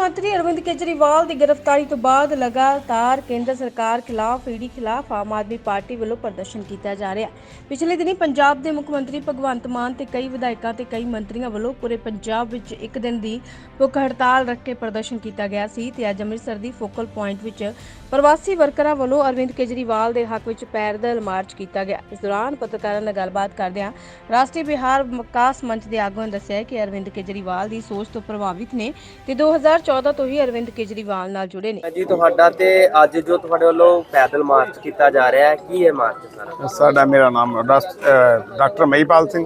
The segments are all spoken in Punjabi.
ਮੰਤਰੀ ਅਰਵਿੰਦ ਕੇਜਰੀਵਾਲ ਦੀ ਗ੍ਰਿਫਤਾਰੀ ਤੋਂ ਬਾਅਦ ਲਗਾਤਾਰ ਕੇਂਦਰ ਸਰਕਾਰ ਖਿਲਾਫ ਈਡੀ ਖਿਲਾਫ ਆਮ ਆਦਮੀ ਪਾਰਟੀ ਵੱਲੋਂ ਪ੍ਰਦਰਸ਼ਨ ਕੀਤਾ ਜਾ ਰਿਹਾ। ਪਿਛਲੇ ਦਿਨੀ ਪੰਜਾਬ ਦੇ ਮੁੱਖ ਮੰਤਰੀ ਭਗਵੰਤ ਮਾਨ ਤੇ ਕਈ ਵਿਧਾਇਕਾਂ ਤੇ ਕਈ ਮੰਤਰੀਆਂ ਵੱਲੋਂ ਪੂਰੇ ਪੰਜਾਬ ਵਿੱਚ ਇੱਕ ਦਿਨ ਦੀ ਭੁੱਖ ਹੜਤਾਲ ਰੱਖ ਕੇ ਪ੍ਰਦਰਸ਼ਨ ਕੀਤਾ ਗਿਆ ਸੀ ਤੇ ਅੱਜ ਅੰਮ੍ਰਿਤਸਰ ਦੀ ਫੋਕਲ ਪੁਆਇੰਟ ਵਿੱਚ ਪ੍ਰਵਾਸੀ ਵਰਕਰਾਂ ਵੱਲੋਂ ਅਰਵਿੰਦ ਕੇਜਰੀਵਾਲ ਦੇ ਹੱਕ ਵਿੱਚ ਪੈਦਲ ਮਾਰਚ ਕੀਤਾ ਗਿਆ। ਇਸ ਦੌਰਾਨ ਪੱਤਰਕਾਰਾਂ ਨਾਲ ਗੱਲਬਾਤ ਕਰਦਿਆਂ ਰਾਸ਼ਟਰੀ ਬਿਹਾਰ ਵਿਕਾਸ ਮੰਚ ਦੇ ਆਗੂਆਂ ਨੇ ਦੱਸਿਆ ਕਿ ਅਰਵਿੰਦ ਕੇਜਰੀਵਾਲ ਦੀ ਸੋਚ ਤੋਂ ਪ੍ਰਭਾਵਿਤ ਨੇ ਤੇ 2014 ਤੋਂ ਹੀ ਅਰਵਿੰਦ ਕੇਜਰੀਵਾਲ ਨਾਲ ਜੁੜੇ ਨੇ। ਜੀ ਤੁਹਾਡਾ ਤੇ ਅੱਜ ਜੋ ਤੁਹਾਡੇ ਵੱਲੋਂ ਪੈਦਲ ਮਾਰਚ ਕੀਤਾ ਜਾ ਰਿਹਾ ਹੈ ਕੀ ਹੈ ਮਾਰਚ ਸਾਰਾ? ਸਾਡਾ ਮੇਰਾ ਨਾਮ ਡਾਕਟਰ ਮਹੀਪਾਲ ਸਿੰਘ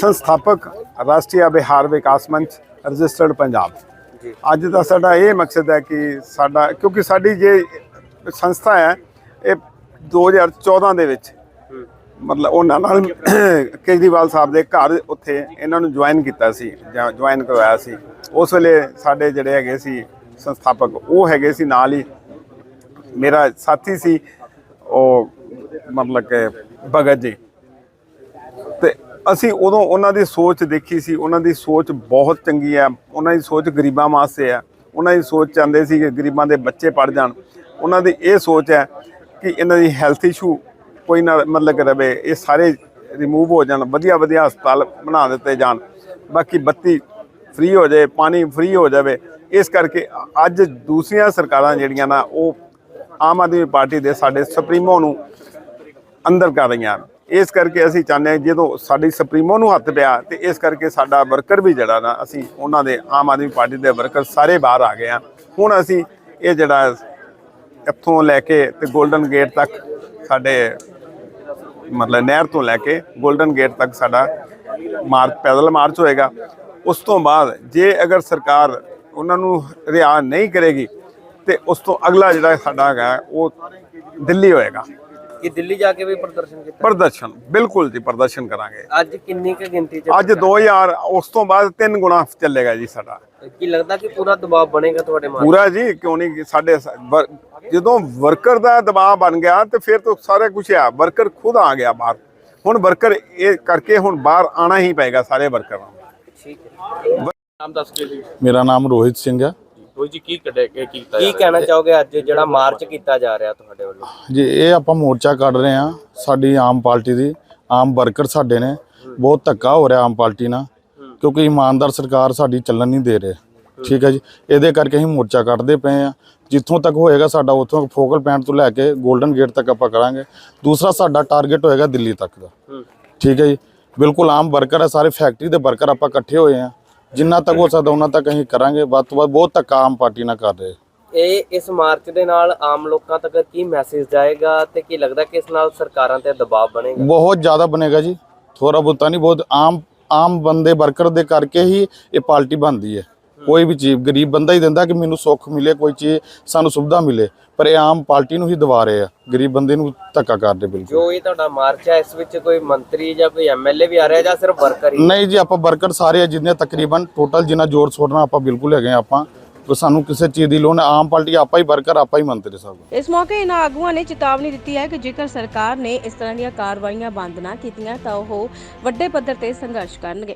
ਸੰਸਥਾਪਕ ਰਾਸ਼ਟਰੀ ਬਿਹਾਰ ਵਿਕਾਸ ਮੰਚ ਰਜਿਸਟਰਡ ਪੰਜਾਬ। ਜੀ। ਅੱਜ ਦਾ ਸਾਡਾ ਇਹ ਮਕਸਦ ਹੈ ਕਿ ਸਾਡਾ ਕਿਉਂਕਿ ਸਾਡੀ ਜੇ ਸੰਸਥਾ ਹੈ ਇਹ 2014 ਦੇ ਵਿੱਚ। ਮਤਲਬ ਉਹਨਾਂ ਨਾਲ ਕੇਜਰੀਵਾਲ ਸਾਹਿਬ ਦੇ ਘਰ ਉੱਥੇ ਇਹਨਾਂ ਨੂੰ ਜੁਆਇਨ ਕੀਤਾ ਸੀ ਜਾਂ ਜੁਆਇਨ ਕਰਵਾਇਆ ਸੀ। ਉਸ ਵੇਲੇ ਸਾਡੇ ਜਿਹੜੇ ਹੈਗੇ ਸੀ ਸੰਸਥਾਪਕ, ਉਹ ਹੈਗੇ ਸੀ ਨਾਲ ਹੀ। ਮੇਰਾ ਸਾਥੀ ਸੀ, ਉਹ ਮਤਲਬ ਕਿ ਭਗਤ ਜੀ। ਤੇ ਅਸੀਂ ਉਦੋਂ ਉਹਨਾਂ ਦੀ ਸੋਚ ਦੇਖੀ ਸੀ, ਉਹਨਾਂ ਦੀ ਸੋਚ ਬਹੁਤ ਚੰਗੀ ਹੈ, ਉਹਨਾਂ ਦੀ ਸੋਚ ਗਰੀਬਾਂ ਵਾਸਤੇ ਹੈ। ਉਹਨਾਂ ਦੀ ਸੋਚ ਚਾਹੁੰਦੇ ਸੀ ਕਿ ਗਰੀਬਾਂ ਦੇ ਬੱਚੇ ਪੜ ਜਾਣ। ਉਹਨਾਂ ਦੀ ਇਹ ਸੋਚ ਹੈ ਕਿ ਇਹਨਾਂ ਦੀ ਹੈਲਥ ਇਸ਼ੂ ਕੋਈ ਨਾ ਮਤਲਬ ਕਿ ਰਵੇ, ਇਹ ਸਾਰੇ ਰਿਮੂਵ ਹੋ ਜਾਣ ਵਧੀਆ ਵਧੀਆ ਹਸਪਤਾਲ ਬਣਾ ਦਿੱਤੇ ਜਾਣ। ਬਾਕੀ ਬੱਤੀ ਫ੍ਰੀ ਹੋ ਜਾਏ, ਪਾਣੀ ਫ੍ਰੀ ਹੋ ਜਾਵੇ, ਇਸ ਕਰਕੇ ਅੱਜ ਦੂਸਰੀਆਂ ਸਰਕਾਰਾਂ ਜਿਹੜੀਆਂ ਨਾ, ਉਹ ਆਮ ਆਦਮੀ ਪਾਰਟੀ ਦੇ ਸਾਡੇ ਸੁਪਰੀਮੋ ਨੂੰ ਅੰਦਰ ਕਰ ਰਹੀਆਂ ਇਸ ਕਰਕੇ ਅਸੀਂ ਚਾਹੁੰਦੇ ਹਾਂ, ਜਦੋਂ ਸਾਡੀ ਸੁਪਰੀਮੋ ਨੂੰ ਹੱਥ ਪਿਆ, ਤੇ ਇਸ ਕਰਕੇ ਸਾਡਾ ਵਰਕਰ ਵੀ ਜਿਹੜਾ ਨਾ, ਅਸੀਂ ਉਹਨਾਂ ਦੇ ਆਮ ਆਦਮੀ ਪਾਰਟੀ ਦੇ ਵਰਕਰ ਸਾਰੇ ਬਾਹਰ ਆ ਗਏ ਆ ਹੁਣ ਅਸੀਂ ਇਹ ਜਿਹੜਾ ਇੱਥੋਂ ਲੈ ਕੇ ਤੇ 골ਡਨ ਗੇਟ ਤੱਕ ਸਾਡੇ ਮਤਲਬ ਨਹਿਰ ਤੋਂ ਲੈ ਕੇ 골ਡਨ ਗੇਟ ਤੱਕ ਸਾਡਾ ਮਾਰਚ ਪੈਦਲ ਮਾਰਚ ਹੋਏਗਾ। ਉਸ ਤੋਂ ਬਾਅਦ ਜੇ ਅਗਰ ਸਰਕਾਰ ਉਹਨਾਂ ਨੂੰ ਰਿਆ ਨਹੀਂ ਕਰੇਗੀ ਤੇ ਉਸ ਤੋਂ ਅਗਲਾ ਜਿਹੜਾ ਸਾਡਾ ਹੈਗਾ ਉਹ ਦਿੱਲੀ ਹੋਏਗਾ। ਕਿ ਦਿੱਲੀ ਜਾ ਕੇ ਵੀ ਪ੍ਰਦਰਸ਼ਨ ਕੀਤਾ? ਪ੍ਰਦਰਸ਼ਨ ਬਿਲਕੁਲ ਜੀ ਪ੍ਰਦਰਸ਼ਨ ਕਰਾਂਗੇ। ਅੱਜ ਕਿੰਨੀ ਕੁ ਗਿਣਤੀ ਚ ਅੱਜ 2000 ਉਸ ਤੋਂ ਬਾਅਦ ਤਿੰਨ ਗੁਣਾ ਚੱਲੇਗਾ ਜੀ ਸਾਡਾ। ਕੀ ਲੱਗਦਾ ਕਿ ਪੂਰਾ ਦਬਾਅ ਬਣੇਗਾ ਤੁਹਾਡੇ ਮਾਰਚ ਪੂਰਾ ਜੀ ਕਿਉਂ ਨਹੀਂ ਸਾਡੇ ਜਦੋਂ ਵਰਕਰ ਦਾ ਦਬਾਅ ਬਣ ਗਿਆ ਤੇ ਫਿਰ ਤਾਂ ਸਾਰਾ ਕੁਝ ਆ ਵਰਕਰ ਖੁਦ ਆ ਗਿਆ ਬਾਹਰ। ਹੁਣ ਵਰਕਰ ਇਹ ਕਰਕੇ ਹੁਣ ਬਾਹਰ ਆਣਾ ਹੀ ਪਏਗਾ ਸਾਰੇ ਵਰਕਰਾਂ ਨੂੰ। ਠੀਕ ਹੈ। ਨਾਮ ਦੱਸ ਕੇ ਜੀ। ਮੇਰਾ ਨਾਮ ਰੋਹਿਤ ਸਿੰਘ ਹੈ। ਕੋਈ ਜੀ ਕੀ ਕੱਢਿਆ ਕੀ ਕੀਤਾ ਕੀ ਕਹਿਣਾ ਚਾਹੋਗੇ ਅੱਜ ਜਿਹੜਾ ਮਾਰਚ ਕੀਤਾ ਜਾ ਰਿਹਾ ਤੁਹਾਡੇ ਵੱਲੋਂ? ਜੀ ਇਹ ਆਪਾਂ ਮੋਰਚਾ ਕੱਢ ਰਹੇ ਹਾਂ ਸਾਡੀ ਆਮ ਪਾਰਟੀ ਦੀ। ਆਮ ਵਰਕਰ ਸਾਡੇ ਨੇ। ਬਹੁਤ ਧੱਕਾ ਹੋ ਰਿਹਾ ਆਮ ਪਾਰਟੀ ਨਾਲ। ਕਿਉਂਕਿ ਇਮਾਨਦਾਰ ਸਰਕਾਰ ਸਾਡੀ ਚੱਲਣ ਨਹੀਂ ਦੇ ਰਹੇ। ਠੀਕ ਹੈ ਜੀ। ਇਹਦੇ ਕਰਕੇ ਅਸੀਂ ਮੋਰਚਾ ਕੱਢਦੇ ਪਏ ਆ ਜਿੱਥੋਂ ਤੱਕ ਹੋਏਗਾ ਸਾਡਾ ਉੱਥੋਂ ਫੋਕਲ ਪੁਆਇੰਟ ਤੋਂ ਲੈ ਕੇ 골ਡਨ ਗੇਟ ਤੱਕ ਆਪਾਂ ਕਰਾਂਗੇ। ਦੂਸਰਾ ਸਾਡਾ ਟਾਰਗੇਟ ਹੋਏਗਾ ਦਿੱਲੀ ਤੱਕ ਦਾ। ਹੂੰ। ਠੀਕ ਹੈ ਜੀ। ਬਿਲਕੁਲ ਆਮ ਵਰਕਰ ਹੈ ਸਾਰੇ ਫੈਕਟਰੀ ਦੇ ਵਰਕਰ ਆਪਾਂ ਇਕੱਠੇ ਹੋਏ ਆ। ਜਿੰਨਾ ਤੱਕ ਹੋ ਸਕਦਾ ਉਹਨਾਂ ਤੱਕ ਅਸੀਂ ਕਰਾਂਗੇ ਵੱਧ ਤੋਂ ਵੱਧ ਬਹੁਤ ਧੱਕਾ ਆਮ ਪਾਰਟੀ ਨਾਲ ਕਰ ਰਹੇ। ਇਹ ਇਸ ਮਾਰਚ ਦੇ ਨਾਲ ਆਮ ਲੋਕਾਂ ਤੱਕ ਕੀ ਮੈਸੇਜ ਜਾਏਗਾ ਤੇ ਕੀ ਲੱਗਦਾ ਕਿ ਇਸ ਨਾਲ ਸਰਕਾਰਾਂ ਤੇ ਦਬਾਅ ਬਣੇਗਾ? ਬਹੁਤ ਜ਼ਿਆਦਾ ਬਣੇਗਾ ਜੀ। ਥੋੜਾ ਬਹੁਤਾ ਨਹੀਂ ਬਹੁਤ ਆਮ ਆਮ ਬੰਦੇ ਵਰਕਰ ਦੇ ਕਰਕੇ ਹੀ ਇਹ ਪਾਰਟੀ ਬਣਦੀ ਹੈ। ਕੋਈ ਵੀ ਚੀਜ਼ ਗਰੀਬ ਬੰਦਾ ਹੀ ਦਿੰਦਾ ਕਿ ਮੈਨੂੰ ਸੁੱਖ ਮਿਲੇ ਕੋਈ ਚੀਜ਼ ਸਾਨੂੰ ਸੁਵਿਧਾ ਮਿਲੇ। ਪਰ ਇਹ ਆਮ ਪਾਰਟੀ ਨੂੰ ਹੀ ਦਵਾ ਰਹੇ ਆ। ਗਰੀਬ ਬੰਦੇ ਨੂੰ ਧੱਕਾ ਕਰਦੇ ਬਿਲਕੁਲ। ਜੋ ਇਹ ਤੁਹਾਡਾ ਮਾਰਚ ਹੈ ਇਸ ਵਿੱਚ ਕੋਈ ਮੰਤਰੀ ਜਾਂ ਕੋਈ ਐਮਐਲਏ ਵੀ ਆ ਰਿਹਾ ਜਾਂ ਸਿਰਫ ਵਰਕਰ ਹੀ? ਨਹੀਂ ਜੀ ਆਪਾਂ ਵਰਕਰ ਸਾਰੇ ਆ ਜਿੰਨੇ ਤਕਰੀਬਨ ਟੋਟਲ ਜਿੰਨਾ ਜੋਰ ਛੋੜਨਾ ਆਪਾਂ ਬਿਲਕੁਲ ਹੈਗੇ ਆ ਆਪਾਂ। ਕੋਈ ਸਾਨੂੰ ਕਿਸੇ ਚੀਜ਼ ਦੀ ਲੋੜ ਨਹੀਂ। ਆਮ ਪਾਰਟੀ ਆਪਾਂ ਹੀ ਵਰਕਰ ਆਪਾਂ ਹੀ ਮੰਤਰੀ ਸਾਹਿਬ। ਇਸ ਮੌਕੇ ਇਹਨਾਂ ਆਗੂਆਂ ਨੇ ਚੇਤਾਵਨੀ ਦਿੱਤੀ ਹੈ ਕਿ ਜੇਕਰ ਸਰਕਾਰ ਨੇ ਇਸ ਤਰ੍ਹਾਂ ਦੀਆਂ ਕਾਰਵਾਈਆਂ ਬੰਦ ਨਾ ਕੀਤੀਆਂ ਤਾਂ ਉਹ ਵੱਡੇ ਪੱਧਰ ਤੇ ਸੰਘਰਸ਼ ਕਰਨਗੇ।